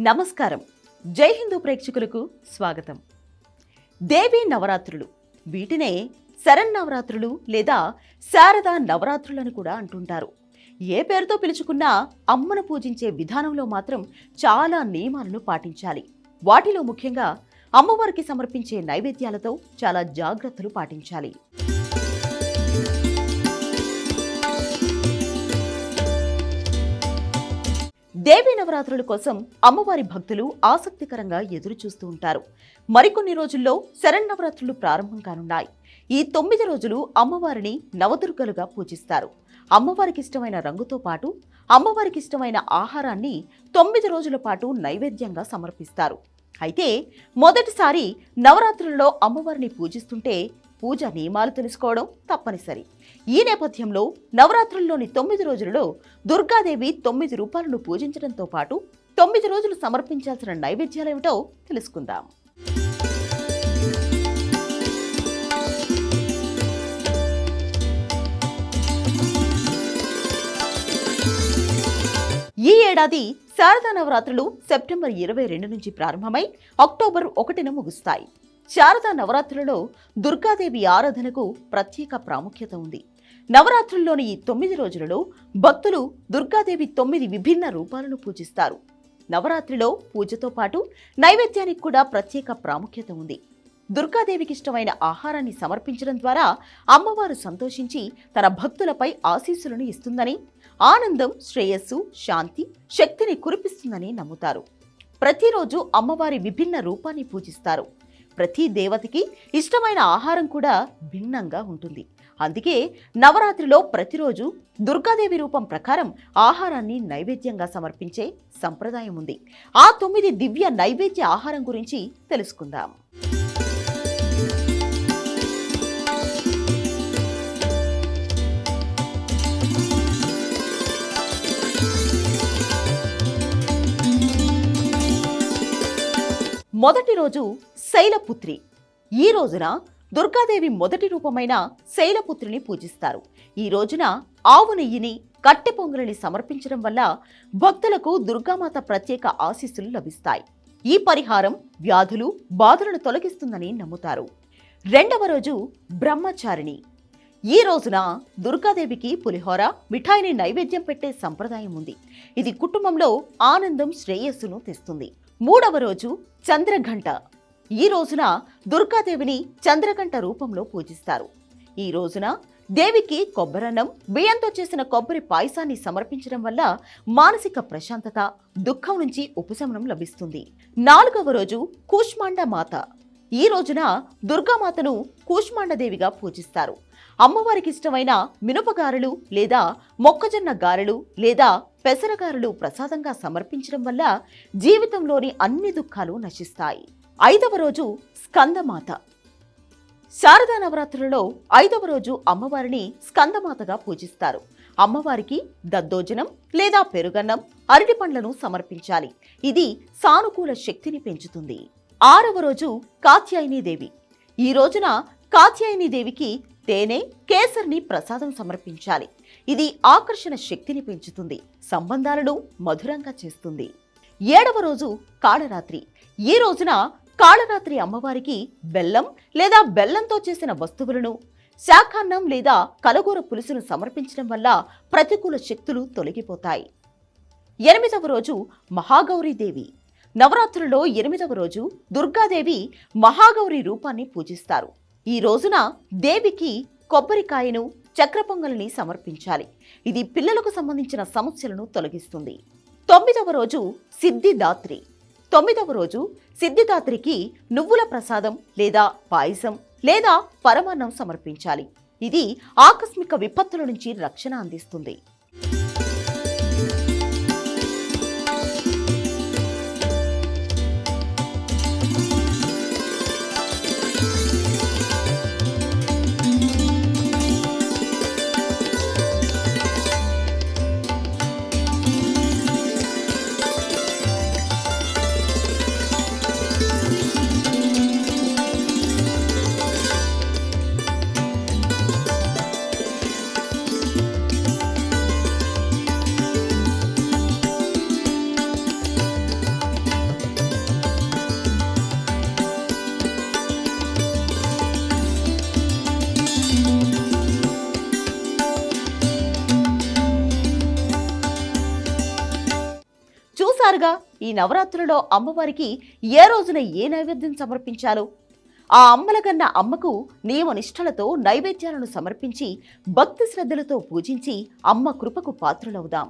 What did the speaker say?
నమస్కారం. జై హిందూ ప్రేక్షకులకు స్వాగతం. దేవీ నవరాత్రులు. వీటినే శరన్నవరాత్రులు లేదా శారదా నవరాత్రులను కూడా అంటుంటారు. ఏ పేరుతో పిలుచుకున్నా అమ్మను పూజించే విధానంలో మాత్రం చాలా నియమాలను పాటించాలి. వాటిలో ముఖ్యంగా అమ్మవారికి సమర్పించే నైవేద్యాలతో చాలా జాగ్రత్తలు పాటించాలి. దేవీ నవరాత్రుల కోసం అమ్మవారి భక్తులు ఆసక్తికరంగా ఎదురుచూస్తూ ఉంటారు. మరికొన్ని రోజుల్లో శరన్నవరాత్రులు ప్రారంభం కానున్నాయి. ఈ తొమ్మిది రోజులు అమ్మవారిని నవదుర్గలుగా పూజిస్తారు. అమ్మవారికి ఇష్టమైన రంగుతో పాటు అమ్మవారికి ఇష్టమైన ఆహారాన్ని తొమ్మిది రోజుల పాటు నైవేద్యంగా సమర్పిస్తారు. అయితే మొదటిసారి నవరాత్రులలో అమ్మవారిని పూజిస్తుంటే పూజ నియమాలు తెలుసుకోవడం తప్పనిసరి. ఈ నేపథ్యంలో నవరాత్రుల్లోని తొమ్మిది రోజులలో దుర్గాదేవి తొమ్మిది రూపాలను పూజించడంతో పాటు తొమ్మిది రోజులు సమర్పించాల్సిన నైవేద్యాలేమిటో తెలుసుకుందాం. ఈ ఏడాది శారదా నవరాత్రులు సెప్టెంబర్ ఇరవై రెండు నుంచి ప్రారంభమై అక్టోబర్ ఒకటిన ముగుస్తాయి. శారదా నవరాత్రులలో దుర్గాదేవి ఆరాధనకు ప్రత్యేక ప్రాముఖ్యత ఉంది. నవరాత్రుల్లోని ఈ తొమ్మిది రోజులలో భక్తులు దుర్గాదేవి తొమ్మిది విభిన్న రూపాలను పూజిస్తారు. నవరాత్రిలో పూజతో పాటు నైవేద్యానికి కూడా ప్రత్యేక ప్రాముఖ్యత ఉంది. దుర్గాదేవికి ఇష్టమైన ఆహారాన్ని సమర్పించడం ద్వారా అమ్మవారు సంతోషించి తన భక్తులపై ఆశీస్సులను ఇస్తుందని ఆనందం శ్రేయస్సు శాంతి శక్తిని కురిపిస్తుందని నమ్ముతారు. ప్రతిరోజు అమ్మవారి విభిన్న రూపాన్ని పూజిస్తారు. ప్రతి దేవతకి ఇష్టమైన ఆహారం కూడా భిన్నంగా ఉంటుంది. అందుకే నవరాత్రిలో ప్రతిరోజు దుర్గాదేవి రూపం ప్రకారం ఆహారాన్ని నైవేద్యంగా సమర్పించే సంప్రదాయం ఉంది. ఆ తొమ్మిది దివ్య నైవేద్య ఆహారం గురించి తెలుసుకుందాం. మొదటి రోజు శైలపుత్రి. ఈ రోజున దుర్గాదేవి మొదటి రూపమైన శైలపుత్రిని పూజిస్తారు. ఈ రోజున ఆవు నెయ్యిని కట్టె పొంగలిని సమర్పించడం వల్ల భక్తులకు దుర్గామాత ప్రత్యేక ఆశీస్సులు లభిస్తాయి. ఈ పరిహారం వ్యాధులు బాధలను తొలగిస్తుందని నమ్ముతారు. రెండవ రోజు బ్రహ్మచారిణి. ఈ రోజున దుర్గాదేవికి పులిహోర మిఠాయిని నైవేద్యం పెట్టే సంప్రదాయం ఉంది. ఇది కుటుంబంలో ఆనందం శ్రేయస్సును తెస్తుంది. మూడవ రోజు చంద్రఘంట. ఈ రోజున దుర్గాదేవిని చంద్రకంఠ రూపంలో పూజిస్తారు. ఈ రోజున దేవికి కొబ్బరన్నం బియ్యంతో చేసిన కొబ్బరి పాయసాన్ని సమర్పించడం వల్ల మానసిక ప్రశాంతత దుఃఖం నుంచి ఉపశమనం లభిస్తుంది. నాలుగవ రోజు కూష్మాండ మాత. ఈ రోజున దుర్గామాతను కూష్మాండదేవిగా పూజిస్తారు. అమ్మవారికి ఇష్టమైన మినపగారెలు లేదా మొక్కజొన్న గారెలు లేదా పెసరగారెలు ప్రసాదంగా సమర్పించడం వల్ల జీవితంలోని అన్ని దుఃఖాలు నశిస్తాయి. ఐదవ రోజు స్కందమాత. శారదా నవరాత్రులలో ఐదవ రోజు అమ్మవారిని స్కందమాతగా పూజిస్తారు. అమ్మవారికి దద్దోజనం లేదా పెరుగన్నం అరటి పండ్లను సమర్పించాలి. ఇది సానుకూల శక్తిని పెంచుతుంది. ఆరవ రోజు కాత్యాయని దేవి. ఈ రోజున కాత్యాయని దేవికి తేనె కేసర్ని ప్రసాదం సమర్పించాలి. ఇది ఆకర్షణ శక్తిని పెంచుతుంది సంబంధాలను మధురంగా చేస్తుంది. ఏడవ రోజు కాళరాత్రి. ఈ రోజున కాళరాత్రి అమ్మవారికి బెల్లం లేదా బెల్లంతో చేసిన వస్తువులను శాఖాన్నం లేదా కలగూర పులుసును సమర్పించడం వల్ల ప్రతికూల శక్తులు తొలగిపోతాయి. ఎనిమిదవ రోజు మహాగౌరీదేవి నవరాత్రులలో ఎనిమిదవ రోజు దుర్గాదేవి మహాగౌరి రూపాన్ని పూజిస్తారు. ఈ రోజున దేవికి కొబ్బరికాయను చక్ర పొంగల్ని సమర్పించాలి. ఇది పిల్లలకు సంబంధించిన సమస్యలను తొలగిస్తుంది. తొమ్మిదవ రోజు సిద్ధిదాత్రి. తొమ్మిదవ రోజు సిద్ధిదాత్రికి నువ్వుల ప్రసాదం లేదా పాయసం లేదా పరమాన్నం సమర్పించాలి. ఇది ఆకస్మిక విపత్తుల నుంచి రక్షణ అందిస్తుంది. చూశారుగా ఈ నవరాత్రులలో అమ్మవారికి ఏ రోజున ఏ నైవేద్యం సమర్పించాలో? ఆ అమ్మల కన్నా అమ్మకు నియమ నిష్ఠలతో నైవేద్యాలను సమర్పించి భక్తి శ్రద్ధలతో పూజించి అమ్మ కృపకు పాత్రులవుదాం.